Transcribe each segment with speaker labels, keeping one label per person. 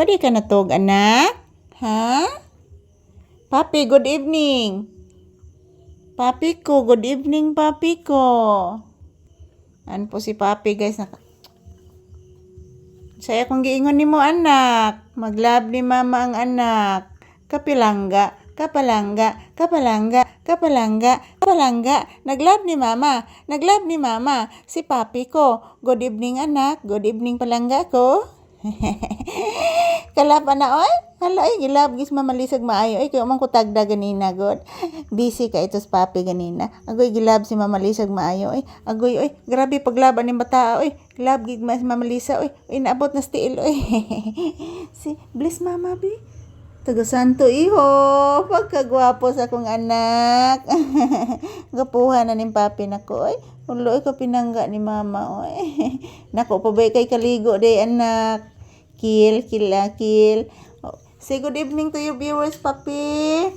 Speaker 1: Pwede ka natog, anak? Ha? Papi, good evening. Papi ko, good evening, papi ko. Ano po si papi, guys? Naka... Saya kong giingon ni mo, anak. Maglab ni mama ang anak. Kapilangga, kapalangga, kapalangga, kapalangga, kapalangga. Naglab ni mama, naglab ni mama. Si papi ko. Good evening, anak. Good evening, palangga ko. Kalapa na oy. Hala ay gilab gis mamalisag maayo ay kay umang ko tagda ganina god. Busy ka ito sa papi ganina. Agoy gilab si mamalisag maayo ay. Agoy oy grabe paglaban ni bata oy. Gilab gid mas mamalisa oy. Oy naabot na stiil oy. si bless mama bi. Taga santo iho. Pagkagwapo sa akong anak. Gapuhan na ning papi nako oy. Ulo ko pinangga ni mama oy. Nako pabay kay kaligo day anak. Kill, kill, ah, kill. Oh, Say good evening to your viewers, papi.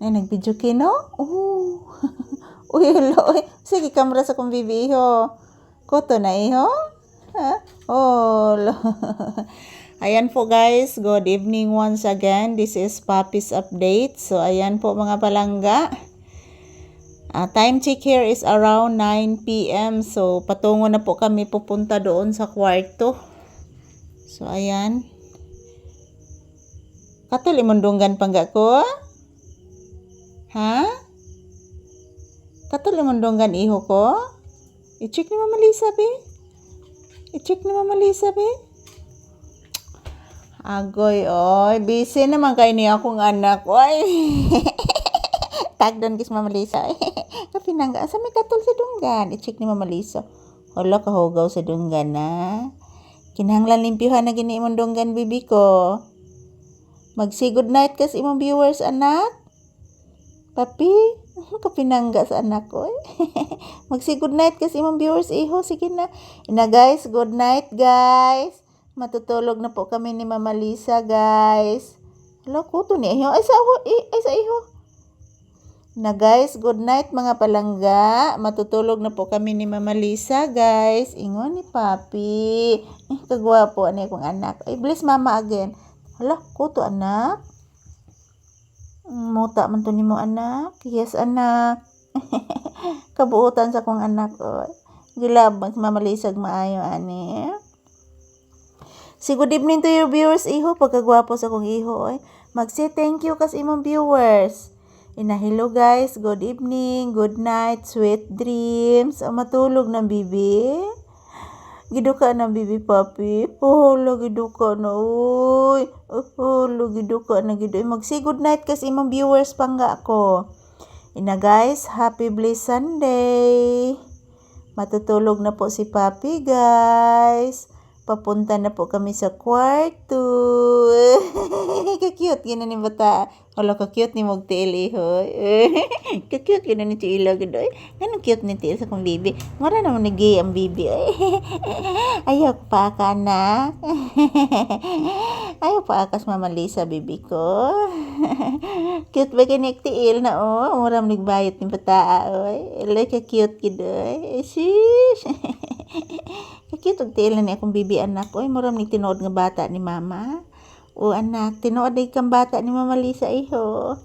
Speaker 1: Ay, nag-video kino? Uy, hello. Uy. Sige, kamera sa kong bibi, iho. Koto na, iho? Lo. Ayan po guys, good evening once again. This is Papi's update. So, ayan po mga palangga. Ah, time check here is around 9 p.m. So, patungo na po kami pupunta doon sa kwarto. So, ayan. Katul imundunggan pangga ko? Ha? Katul imundunggan iho ko? I-check ni Mama Lisa, be. I-check ni Mama Lisa, be. Agoy, oy. Busy naman kayo niya akong anak. Oy. Tag doon kis Mama Lisa. Kapinangga. Asa may katul sa dunggan? I-check ni Mama Lisa. Hala, kahugaw sa dunggan na. Kinahanglan limpyuhan na gini imong dunggan, bibi ko. Mag-say good night kas imong viewers, anak. Papi, kapinangga sa anak ko. eh. Mag-say good night kas imong viewers, iho. Sige na. Ina guys, good night guys. Matutulog na po kami ni Mama Lisa, guys. Hala, kuto ni iho. Ay, sa, ay, ay, sa iho. Na guys, good night mga palangga. Matutulog na po kami ni Mama Lisa, guys. Ingon ni Papi. Eh, kagwapo ani akong anak. Ay, bless Mama again. Hala, kuto anak. Muta man to nimo anak. Yes, anak. Kabuutan sa kong anak. Oh. Gilabang si Mama Lisa maayo ani. Si good evening to your viewers, iho. Pagkagwapo sa kong iho, oy. Mag-say thank you kas imong viewers. Ina, hello guys. Good evening, good night, sweet dreams. O matulog ng bibi. Giduka na bibi papi. Oh, giduka na uy. Oh, giduka na gidu. Mag-say good night kas imong viewers pangga ako. Ina guys, happy blessed Sunday. Matutulog na po si Papi, guys. Papunta na po kami sa kwarto. Ka-cute gina ni bata. Hala, ka-cute ni mong tiil iho. ka-cute gina ni tiila gado. Ganun cute ni tiil sa kong bibi. Mara naman nag ang bibi. Ayaw pa ka na. Ayaw pa akas mama Lisa, bibi ko. cute ba kinik tiil na oh. Muram nagbayot ni bata. Oy. Alay ka cute gado. Shish. Kakit og tiil na ni akong bibi anak. Oy, muram ni tinuod nga bata ni mama. O anak, tinuod ay kang bata ni Mama Lisa iho.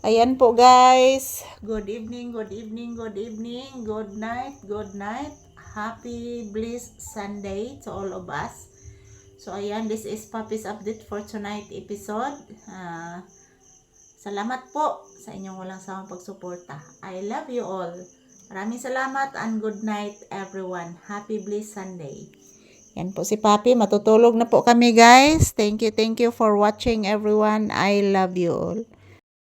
Speaker 1: Ayan po guys. Good evening, good evening, good evening, good night, good night. Happy blessed Sunday to all of us. So ayan, this is Papi's update for tonight episode. Ah, salamat po sa inyong walang sawang pagsuporta. I love you all. Maraming salamat and good night everyone. Happy blessed Sunday. Yan po si Papi. Matutulog na po kami guys. Thank you, thank you for watching everyone. I love you all.